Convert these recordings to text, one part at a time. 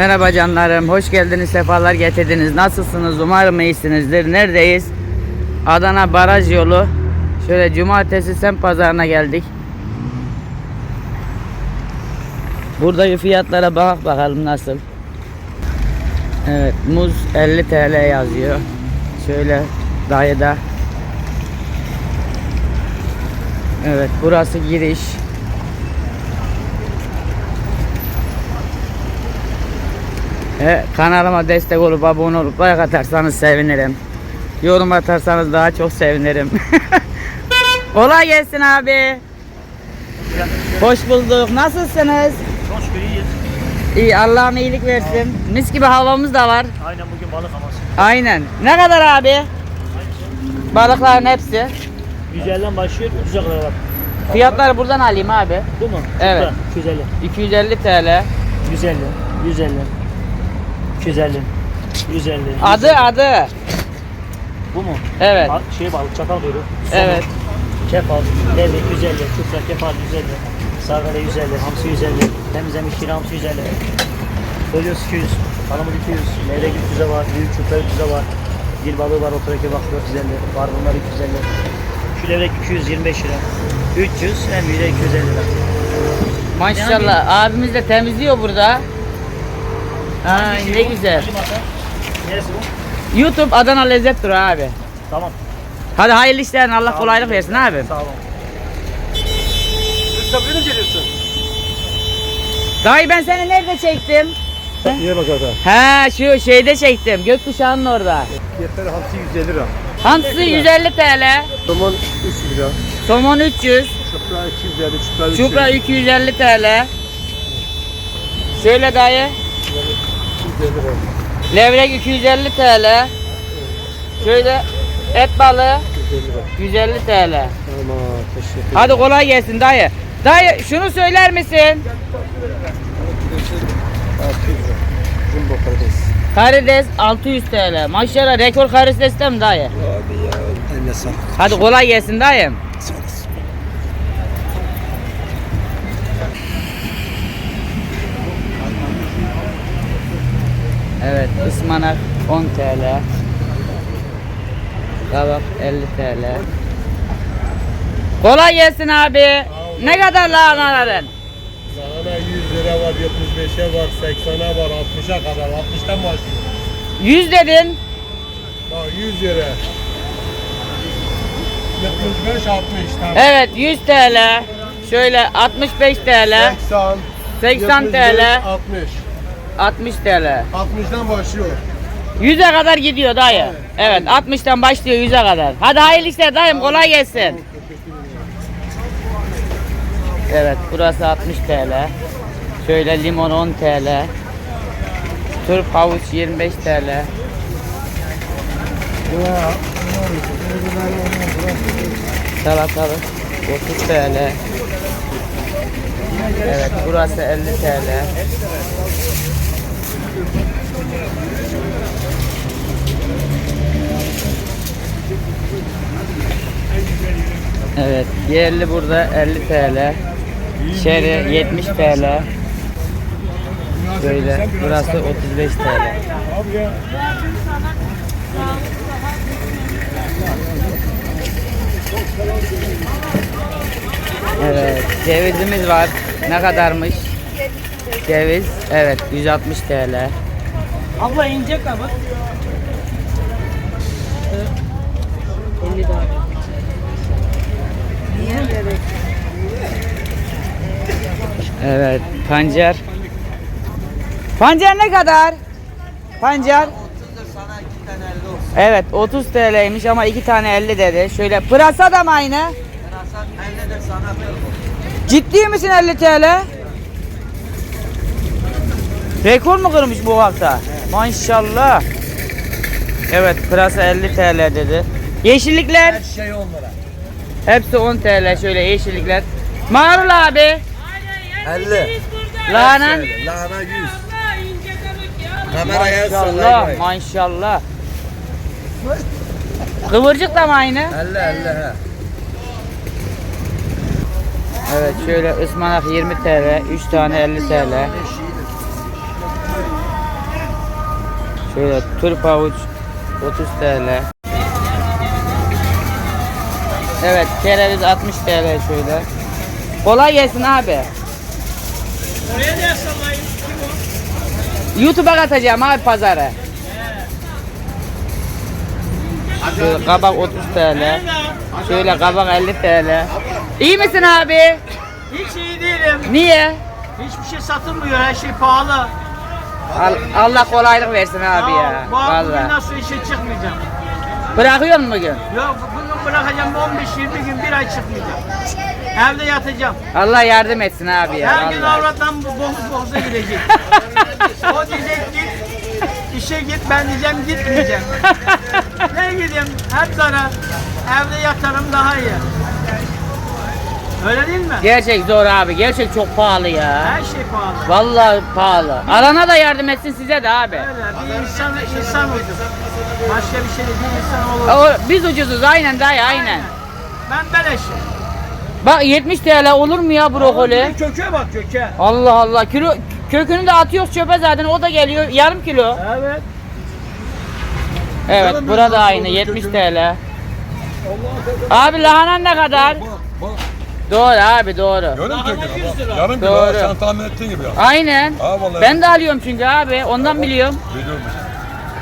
Merhaba canlarım, hoş geldiniz, sefalar getirdiniz. Nasılsınız? Umarım iyisinizdir. Neredeyiz? Adana Baraj Yolu. Şöyle cumartesi semt pazarına geldik. Burada fiyatlara bak bakalım nasıl. Evet, muz 50 TL yazıyor. Şöyle dayıda. Evet, burası giriş. E, kanalıma destek olup abone olup like atarsanız sevinirim. Yorum atarsanız daha çok sevinirim. Kolay gelsin abi. Hoş bulduk. Nasılsınız? Hoş iyiyiz. İyi Allah'ım iyilik versin. Mis gibi havamız da var. Aynen bugün balık havası. Aynen. Ne kadar abi? Balıkların hepsi. 150'den başlıyor 300'e kadar var. Fiyatları buradan alayım abi. Bu mu? Evet. Bu da 250. 250 TL. 150. 150. 250. 150. Adı adı. Bu mu? Evet. A- Şey balık çakal kuyruğu. Somon, Evet. Kefal, levrek 150, çupra, kefal 150, sargale 150, hamsi 150, temizlemiş şire hamsi 150, Kolyoz 200, palamut 200, levrek 300'e var, büyük çupra 300'e var, dil balığı var, otoraki bak 450, var bunlar 250, şu levrek 225 lira, 300, en büyüğü de 250 lira. Maşallah abimiz de temizliyor burada. Hangisi ne güzel. Neresi bu? YouTube Adana Lezzet Durağı abi. Tamam. Hadi hayırlı işler Allah Sağ ol. kolaylık versin abi. Sağ olun. Sabri mi geliyorsun? Dayı ben seni nerede çektim? Niye bak? He şu şeyde çektim. Gökkuşağının orada. Yeter hamsi 150 lira. Hamsi 150 TL. Somon 3 lira. Somon 300. Çupra 250, çupra 300. Çupra 250 TL. Şöyle dayı. 250 lira. Levrek 250 TL. Şöyle et balığı 150 lira. 150 TL. Tamam teşekkür ederim. Hadi kolay gelsin dayı. Dayı şunu söyler misin? 600 lira. Jumbo karides. Karides 600 TL. Maşallah rekor karideste mi dayı? Abi ya. Hadi kolay gelsin dayım. Evet ıspanak 10 TL. Kabak 50 TL. Kolay gelsin abi. Ne kadar lahanaların? Lahana 100 lira var, 75'e var, 80'e var, 60'a kadar. 60'tan başlıyor. 100 dedin. Bak 100 lira. 75, 60 tamam. Evet 100 TL. Şöyle 65 TL. 80, 80 75, TL. 60. 60 TL. 60'dan başlıyor. 100'e kadar gidiyor dayı. Evet 60'tan başlıyor 100'e kadar. Hadi hayırlı işler dayım kolay gelsin. Evet burası 60 TL. Şöyle limon 10 TL. Turp havuç 25 TL. Salatalık 30 TL. Evet burası 50 TL. Evet, yerli burada 50 TL. Şeri 70 TL. Böyle burası 35 TL. Evet, cevizimiz var. Ne kadarmış? Ceviz, evet 160 TL. Abla inecek abi. 50 daha. Evet, pancar. Pancar ne kadar? Pancar? Evet 30 TL'ymiş ama iki tane 50 dedi. Şöyle pırasa da mı aynı? Ciddi misin 50 TL? Rekor mu kırmış bu hafta? Maşallah. Evet pırasa 50 TL dedi. Yeşillikler? şey 10 lira. Hepsi 10 TL şöyle yeşillikler. Marul abi. 50. Lahana. Lahana 100. Kameraya Maşallah maşallah. Kıvırcık da mı aynı? 50 50 he. Evet şöyle ıspanak 20 TL, 3 tane 50 TL. Şöyle turp havuç 30 TL. Evet kereviz 60 TL şöyle. Kolay gelsin abi. YouTube'a katacağım abi pazarı. Şöyle kabak 30 TL. Şöyle kabak 50 TL. İyi misin abi? Hiç iyi değilim. Niye? Hiçbir şey satılmıyor. Her şey pahalı. Al- Allah kolaylık versin abi ya. bu Vallahi. nasıl işe çıkmayacağım. Bırakıyor musun bugün? Yok bugün bırakacağım 15-20 gün bir ay çıkmayacağım. Evde yatacağım. Allah yardım etsin abi ya. Her gün vallahi. avrattan boğuz boğuza gidecek. o diyecek git. işe git ben diyeceğim gitmeyeceğim. ne gideyim hep zarar. Evde yatarım daha iyi. Öyle değil mi? Gerçek zor abi. Gerçek çok pahalı ya. Her şey pahalı. Vallahi pahalı. Alana da yardım etsin size de abi. Öyle bir insan insan ucuz. Başka bir şey değil bir insan olur. O, biz ucuzuz aynen dayı aynen. Ben beleşim. Bak 70 TL olur mu ya brokoli? Köke bak köke. Allah Allah. Kilo kökünü de atıyoruz çöpe zaten. O da geliyor yarım kilo. Evet. Evet burada aynı 70 TL. Abi lahana ne kadar? Doğru abi doğru. 100 lira. Yarım kilo Doğru. sen tahmin ettiğin gibi ya. Aynen. Ha vallahi. Ben de alıyorum çünkü abi. Ondan biliyorum. Biliyorum.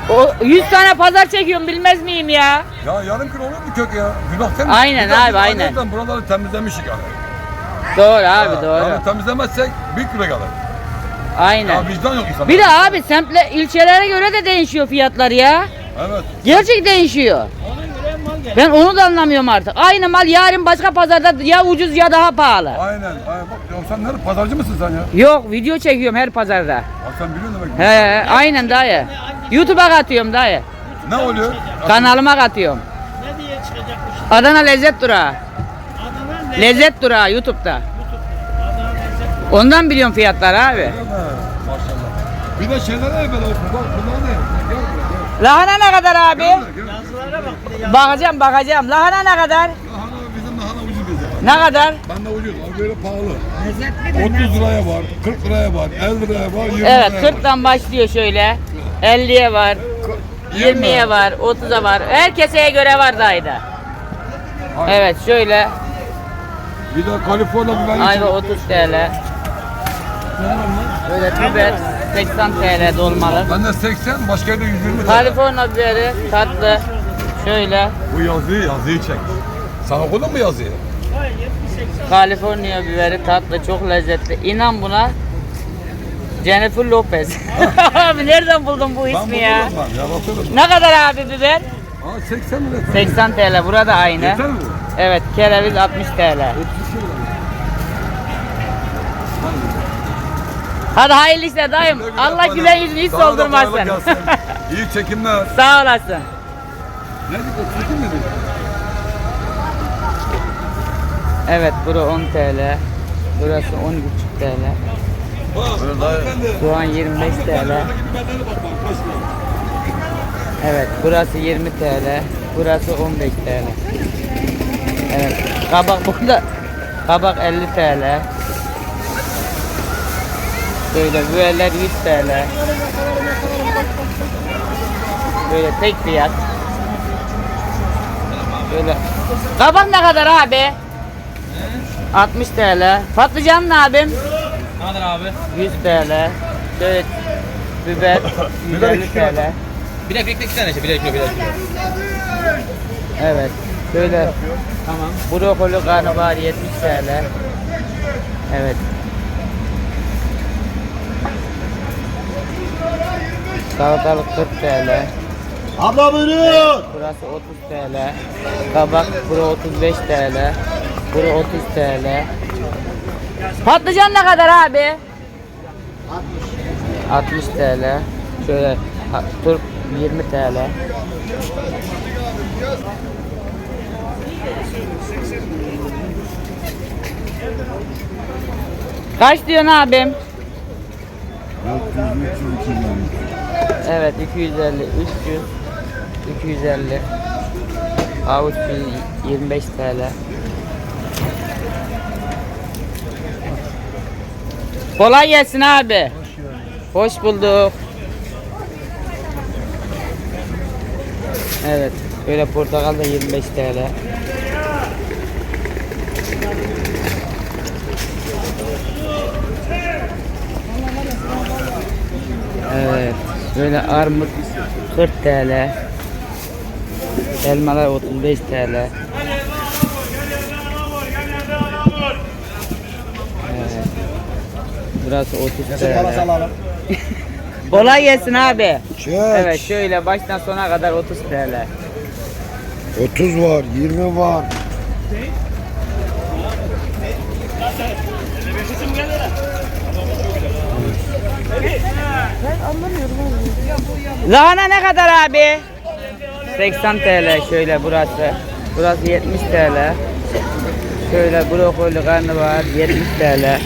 O 100 tane pazar çekiyorum bilmez miyim ya? Ya yarım kilo olur mu kök ya? Günah mi? Aynen Günah abi, aynen. ayrıca Buraları temizlemişik yani. Doğru abi Ha, doğru. Yani temizlemezsek bir kilo kalır. Aynen. Ya vicdan yok insanda. Bir de abi semtle ilçelere göre de değişiyor fiyatlar ya. Evet. Gerçek değişiyor. Gel. Ben onu da anlamıyorum artık. Aynı mal yarın başka pazarda ya ucuz ya daha pahalı. Aynen. aynen. Bak, ya sen nerede? Pazarcı mısın sen ya? Yok video çekiyorum her pazarda. Ya sen biliyorsun demek. ki. He aynen dayı. YouTube'a katıyorum dayı. Ne oluyor? Kanalıma katıyorum. Ne diye çıkacakmış? Adana Lezzet Durağı. Adana ne? Lezzet Durağı YouTube'da. Adana lezzet. Ondan biliyorum fiyatları abi. Ha, Maşallah. Bir de şeyler ne böyle. Bak bunlar ne? Gel buraya gel. Lahana ne kadar abi? Gel buraya, gel. Yazılara bak. Bakacağım bakacağım. Lahana ne kadar? Lahana bizim lahana ucuz bize. Ne kadar? Ben de ucuz. O böyle pahalı. 30 liraya var, 40 liraya var, 50 liraya var, 20 Evet liraya var. 40'tan başlıyor şöyle. 50'ye var. 20'ye var, 30'a var. Herkese göre var dayıda. Aynen. Evet şöyle Bir de Kaliforniya biberi ayva 30 TL. Böyle biber 80 TL dolmalı. Ben de 80, başka yerde 120 TL. Kaliforniya biberi tatlı. Şöyle Bu yazıyı, yazıyı çek. Sen okudun mu yazıyı? Kaliforniya biberi tatlı çok lezzetli. İnan buna Jennifer Lopez. abi nereden buldun bu Ben ismi ya? bulurum ben, yaratırım. Ne kadar abi biber? Aa 80 lira. 80 TL. Burada aynı. Yeter mi? Evet, kereviz 60 TL. 30 lira. Hadi hayırlı işler dayım. Güle güle Allah bana. gülen yüzünü hiç Sana da soldurmasın. gelsin. İyi çekimler. Sağ olasın. Ne dedik? 32 mi dedik? Evet, bura 10 TL. Burası 10,5 TL. Soğan 25 TL. Evet, burası 20 TL. Burası 15 TL. Evet, kabak burada. Kabak 50 TL. Böyle biberler 100 TL. Böyle tek fiyat. Böyle. Kabak ne kadar abi? 60 TL. Patlıcan ne abim? Ne kadar abi? 100 TL. Şöyle biber 150 TL. Bir de birlikte iki tane işte. Bir kilo bir kilo. Evet. Şöyle Tamam. brokoli karnabahar 70 TL. Evet. Salatalık 40 TL. Abla buyurun. Burası 30 TL. Kabak bura 35 TL. Bura 30 TL. Patlıcan ne kadar abi? 60 TL. Şöyle turp 20 TL. Kaç diyorsun abim? Evet 250, 300, 250. Havuç 25 TL. Kolay gelsin abi. Hoş bulduk. Evet. Böyle portakal da 25 TL. Evet. Böyle armut 40 TL. Elmalar 35 TL. Burası 30 TL. Kolay gelsin abi. Çek. Evet şöyle baştan sona kadar 30 TL. 30 var, 20 var. Lahana ne kadar abi? 80 TL şöyle burası. Burası 70 TL. Şöyle brokoli karnabahar 70 TL.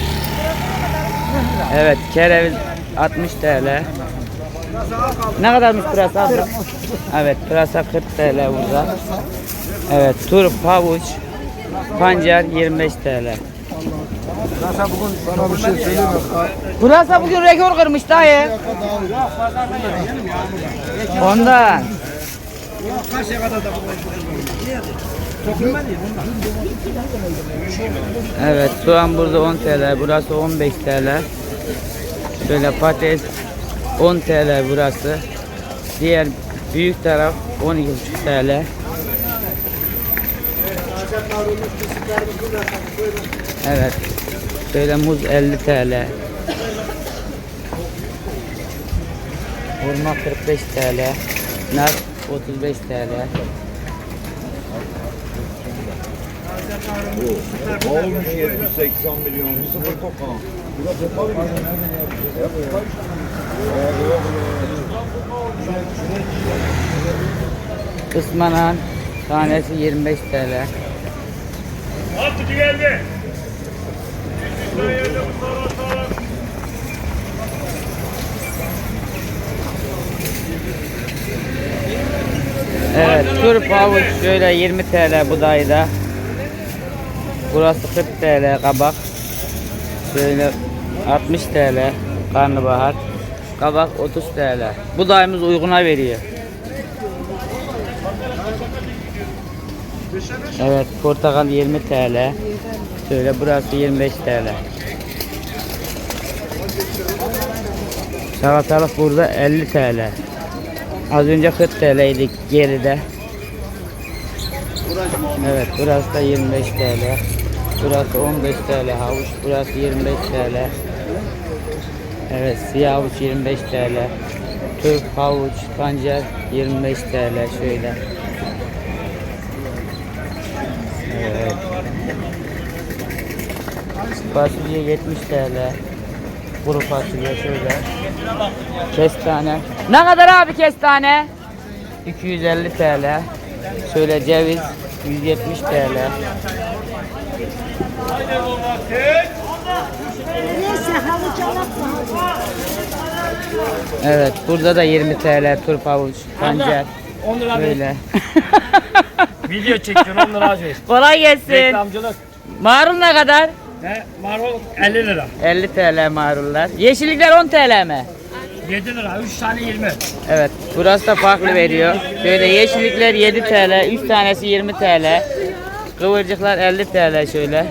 Evet kereviz 60 TL. Ne kadarmış pırasa abi? Evet pırasa 40 TL burada. Evet turp, havuç, pancar 25 TL. Sana bir şey söyleyeyim mi? Pırasa bugün rekor kırmış dayı. Ondan. Evet soğan burada 10 TL burası 15 TL. Şöyle patates 10 TL burası. Diğer büyük taraf 12,5 TL. Evet Şöyle muz 50 TL. Hurma 45 TL. Nar 35 TL Olmuş 70-80 milyon. Sıfır kokan. Ispanak tanesi 25 TL. Evet, turp havuç şöyle 20 TL budayda. Burası 40 TL kabak. Şöyle 60 TL karnabahar. Kabak 30 TL. Budayımız uyguna veriyor. Evet, portakal 20 TL. Şöyle burası 25 TL. Salatalık burada 50 TL. Az önce 40 TL idik geride. Evet, burası da 25 TL. Burası 15 TL havuç, burası 25 TL. Evet, siyah havuç 25 TL. Türk havuç, pancar 25 TL şöyle. Evet. Fasulye 70 TL. Kuru fasulye şöyle. Kestane. Ne kadar abi kestane? 250 TL. Şöyle ceviz 170 TL. Evet, burada da 20 TL turp havuç, pancar. 10 lira. Böyle. Video çekiyorsun 10 lira. Kolay gelsin. Reklamcılık. Marul ne kadar? Marul 50 lira. 50 TL marullar. Yeşillikler 10 TL mi? 7 lira. 3 tane 20. Evet, burası da farklı veriyor. Şöyle yeşillikler 7 TL, 3 tanesi 20 TL. Kıvırcıklar 50 TL şöyle.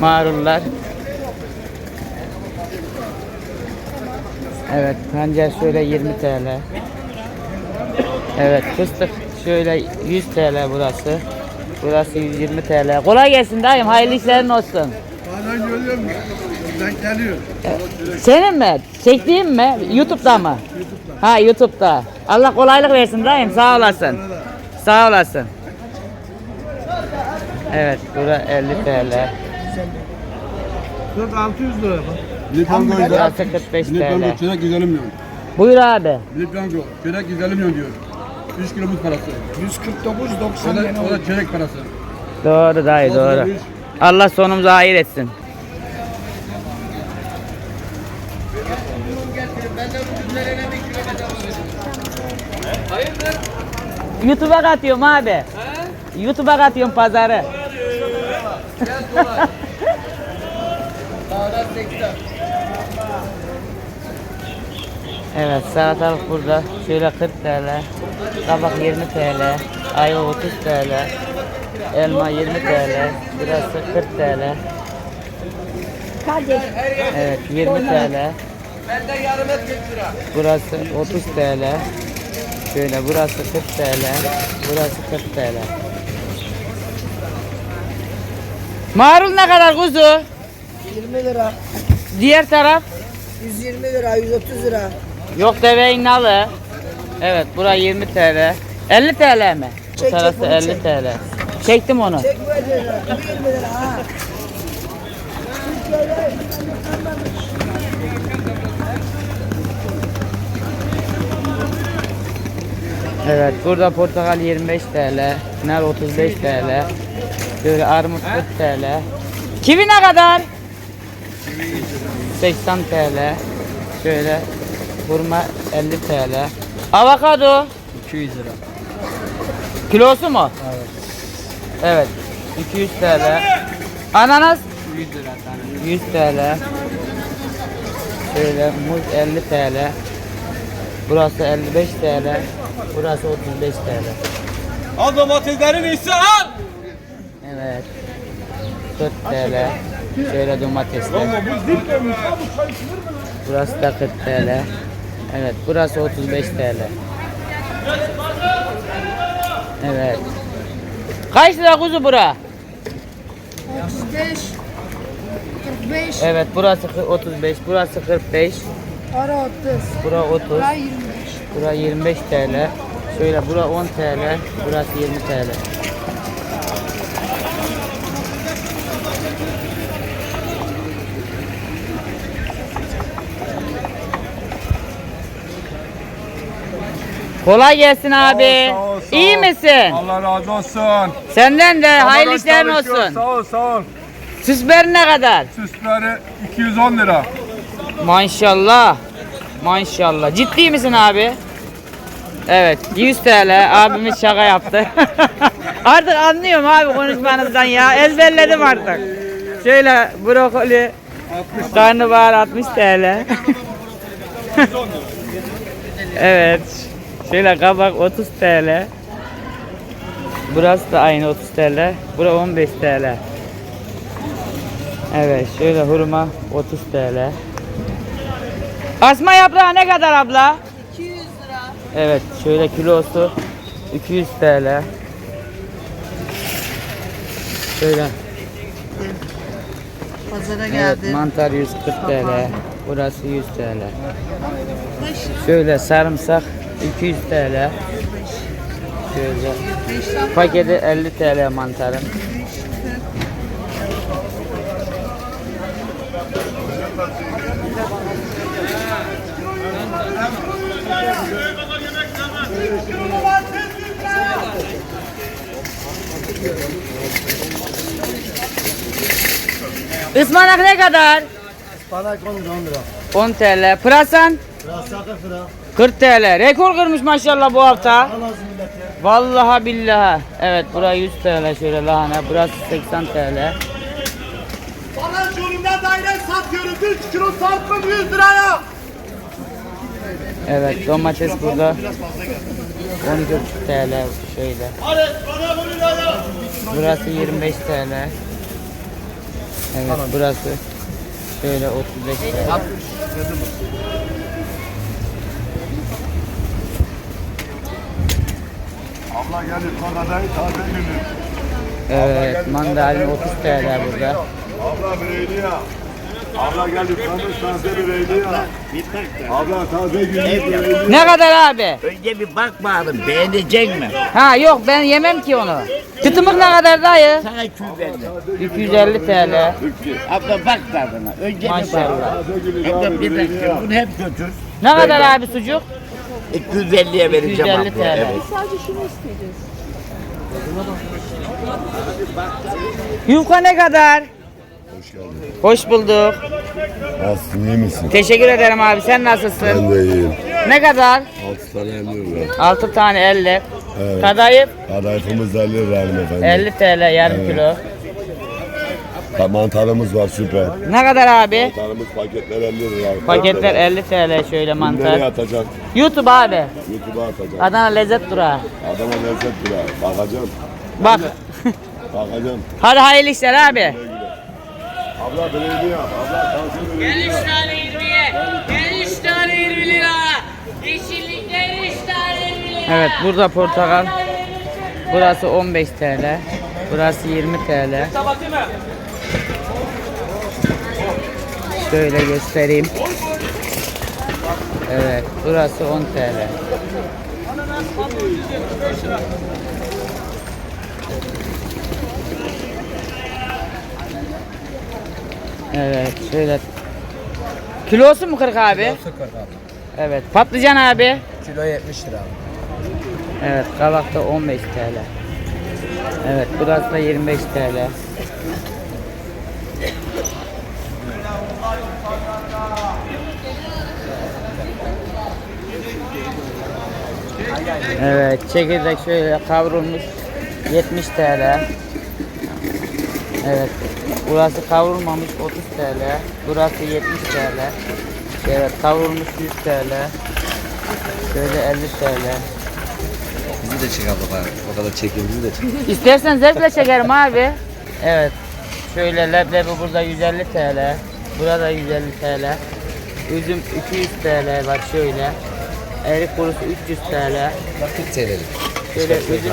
Marullar. Evet, pancar şöyle 20 TL. Evet, fıstık şöyle 100 TL burası. Burası 120 TL. Kolay gelsin dayım, hayırlı işlerin olsun. Hala görüyorum. Denk geliyor. Senin mi? Çektiğim mi? YouTube'da mı? Ha YouTube'da. Allah kolaylık versin dayım. Sağ olasın. Sağ olasın. Evet, bura 50 TL. 600 lira. Lipango Burası 45 TL. çörek 150 milyon. Buyur abi. Lipango çörek 150 milyon diyor. 3 kilomuz parası. 149.90 o da, o da çörek parası. Doğru dayı doğru. Allah sonumuzu hayır etsin. YouTube'a katıyorum abi. YouTube'a katıyorum pazarı. Evet salatalık burada. Şöyle 40 TL. Kabak 20 TL. Ayva 30 TL. Elma 20 TL. Burası 40 TL. Evet 20 TL. Burası 30 TL. Şöyle burası 40 TL. Burası 40 TL. Marul ne kadar kuzu? 20 lira, Diğer taraf? 120 lira, 130 lira. Yok deve inalı. Evet bura 20 TL. 50 TL mi? Bu Çek, tarafı çek, bunu 50 çek. TL. Çektim onu. Tek bu 50 lira, bu 20 lira ha. Evet burada portakal 25 TL. Nar 35 TL. Böyle armut 40 TL. Kivi ne kadar? 80 TL. Şöyle hurma 50 TL. Avokado 200 lira. kilosu mu? Evet. Evet. 200 TL. Ananas 100 lira tane. 100 TL. Şöyle muz 50 TL. Burası 55 TL. Burası 35 TL. Al domateslerin iyisi al. Evet. 40 TL. Şöyle domatesler. Burası da 40 TL. Evet, burası 35 TL. Evet. Kaç lira kuzu bura? 35 45 Evet, burası kı- 35, burası 45, ara 30 bura 30, ara 25 bura 25 TL. Şöyle bura 10 TL, burası 20 TL. Kolay gelsin abi. Sağ ol, sağ İyi ol. misin? Allah razı olsun. Senden de hayırlı işlerin çalışıyor. olsun. Sağ ol sağ ol. Süsber ne kadar? Süsleri 210 lira. Maşallah. Maşallah. Ciddi misin abi? Evet 100 TL abimiz şaka yaptı. artık anlıyorum abi konuşmanızdan ya. Ezberledim artık. Şöyle brokoli karnabahar 60 TL. evet. Şöyle kabak 30 TL. Burası da aynı 30 TL. Bura 15 TL. Evet şöyle hurma 30 TL. Asma yaprağı ne kadar abla? 200 lira. Evet şöyle kilosu 200 TL. Şöyle Pazara evet, mantar 140 TL. Burası 100 TL. Şöyle sarımsak 200 TL. Şöyle paketi 50 TL mantarın. Ispanak ne kadar? Bana 10 lira 10 lira. 10 TL. Pırasan? Biraz sakın lira. 40 TL. Rekor kırmış maşallah bu hafta. Vallahi billahi. Evet burası 100 TL şöyle lahana. Burası 80 TL. Bana daire satıyorum. 3 kilo sarpın 100 liraya. Evet domates burada. 12 TL şöyle. Burası 25 TL. Evet burası şöyle 35 TL. Abla gelip Kanada'yı taze günü. Evet mandalina 30 TL burada. Abla bireyli ya. Abla gelip Kanada taze bireyli ya. Abla taze günü bireyli. Ne kadar abi? Önce bir bak bakalım beğenecek mi? Ha yok ben yemem ki onu. Çıtımık ne kadar dayı? Sana 250. 250 TL. Abla bak tadına. Önce bir bak. Maşallah. Abla bir dakika bunu hep götür. Ne kadar abi sucuk? 250'ye vereceğim 250 abla. TL. Evet. Yufka ne kadar? Hoş geldin. Hoş bulduk. Nasılsın iyi misin? Teşekkür ederim abi. Sen nasılsın? de iyiyim. Ne kadar? 6 tane 50 lira. 6 tane 50. Evet. Kadayıf Kadayıfımız 50 lira hanımefendi. 50 TL yarım Evet. kilo. Ha, Mantarımız var süper. Ne kadar abi? Mantarımız paketler 50 lira. Paketler 50 TL şöyle Nereye mantar. atacaksın? YouTube abi. YouTube'a atacaksın. Adana lezzet durağı. Adama lezzet lira. Bakacağım. Bak. Bakacağım. Hadi hayırlı işler abi. Abla belediye yap. Abla tansiyon belediye yap. tane 20'ye. Gel 3 tane 20 lira. Yeşillikler 3 tane 20 lira. Evet burada portakal. Burası 15 TL. Burası 20 TL. Şöyle göstereyim. Evet burası 10 TL. Evet şöyle. Kilosu mu 40 abi? Kilosu 40 abi. Evet. Patlıcan abi. Kilo 70 lira abi. Evet kabak da 15 TL. Evet burası da 25 TL. Evet çekirdek şöyle kavrulmuş 70 TL. Evet burası kavrulmamış 30 TL. Burası 70 TL. Evet kavrulmuş 100 TL. Şöyle 50 TL. Bizi de çek abla bari. O kadar bizi de çek. İstersen zevkle çekerim abi. Evet. Şöyle leblebi burada 150 TL. Burada 150 TL. Üzüm 200 TL var şöyle. Erik kurusu 300 TL. 40 TL'lik. Şöyle üzüm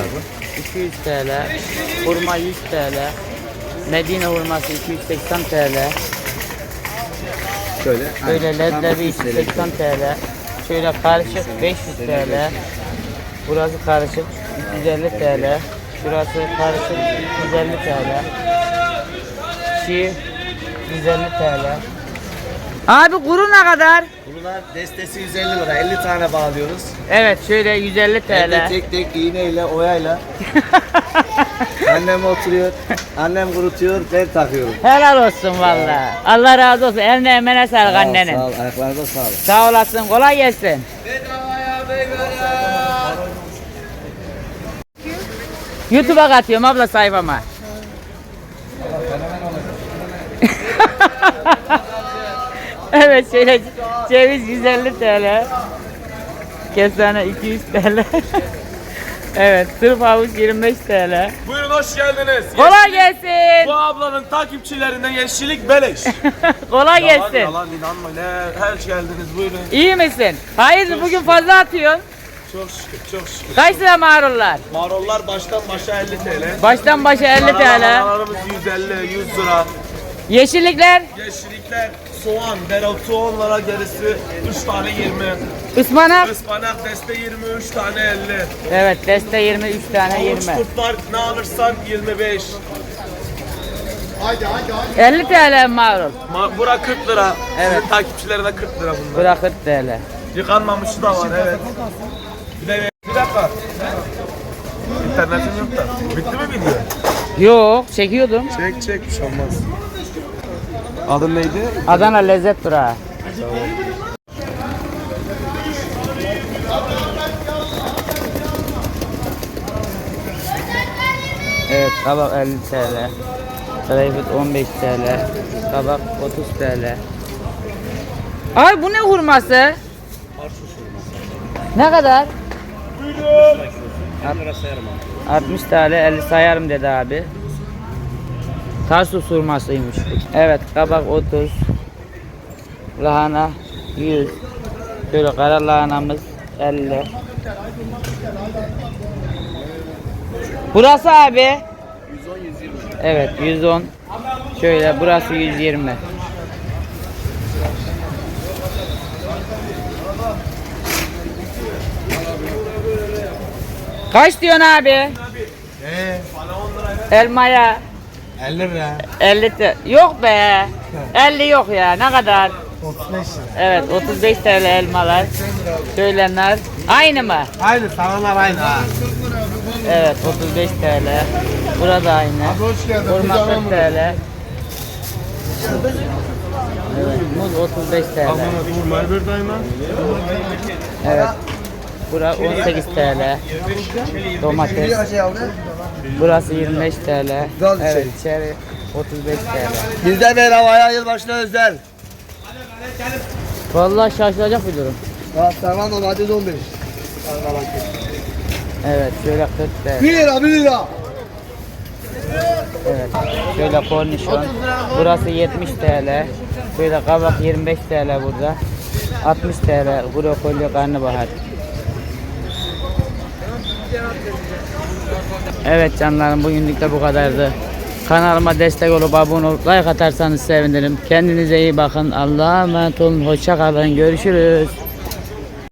200 TL. Hurma 100 TL. Medine hurması 280 TL. Şöyle. Şöyle leblebi 280 TL. Şöyle karışık 500 TL. Burası karışık 350 TL. Şurası karışık 350 TL. Çiğ 150 TL. Abi kuru ne kadar? Bunlar destesi 150 lira. 50 tane bağlıyoruz. Evet şöyle 150 Evde TL. tek tek iğneyle, oyayla. Annem oturuyor. Annem kurutuyor. Ben takıyorum. Helal olsun valla. Allah razı olsun. Eline emeğine sağlık annenin. Sağ ol. Ayaklarınıza sağlık. Sağ olasın. Kolay gelsin. YouTube'a katıyorum abla sayfama. evet şöyle ceviz 150 TL. Kestane 200 TL. evet sırf havuç 25 TL. Buyurun hoş geldiniz. Kolay gelsin. Bu ablanın takipçilerinden yeşillik beleş. Kolay Yalan gelsin. yalan inanma ne hoş geldiniz buyurun. İyi misin? Hayır bugün fazla atıyorsun. Çok şükür çok şükür. Kaç lira marullar? Marollar baştan başa 50 TL. Baştan başa 50 TL. Lahanalarımız 150 100 lira. Yeşillikler Yeşillikler soğan, dereotu 10 lira gerisi 3 tane 20. ıspanak. Ispanak deste 23 tane 50. Evet deste 20 3 tane Havuç 20. kurtlar ne alırsan 25. 50 TL marul. Ma bura 40 lira. Evet. Sizin takipçilerine 40 lira bunlar. Bura 40 TL. Yıkanmamışı da var evet. Bir de bir dakika. İnternetim yok da. Bitti mi video? Yok çekiyordum. Çek çek bir şey olmaz. Adın neydi? Adana lezzet durağı. Evet kabak 50 TL. Greyfurt 15 TL. Kabak 30 TL. Ay bu ne hurması? Ne kadar? 60 TL 50 sayarım dedi abi. Tarsus hurmasıymış. Evet kabak 30. Lahana 100. Şöyle kara lahanamız 50. Burası abi? 110 120. Evet 110. Şöyle burası 120. Kaç diyorsun abi? Elmaya 50 lira. 50 te- yok be. 50 yok ya. Ne kadar? 35 lira. Evet 35 TL elmalar. Şöyle nar. Aynı mı? Aynı salalar aynı ha. Evet 35 TL. Burada aynı. Hurma 40 TL. Evet, muz 35 TL. Normal bir dayma. Evet. Bura 18 TL. Domates. Burası 25 TL. Evet, çeri 35 TL. Bizde bedavaya yılbaşına özel. Vallahi şaşılacak bir durum. Tamam domates 15. Evet şöyle 40 TL. 1 lira 1 lira. Evet. Şöyle kornişon. Burası 70 TL. Şöyle kabak 25 TL burada. 60 TL brokoli karnabahar. Evet canlarım bugünlük de bu kadardı. Kanalıma destek olup abone olup like atarsanız sevinirim. Kendinize iyi bakın. Allah'a emanet olun. Hoşça kalın. Görüşürüz.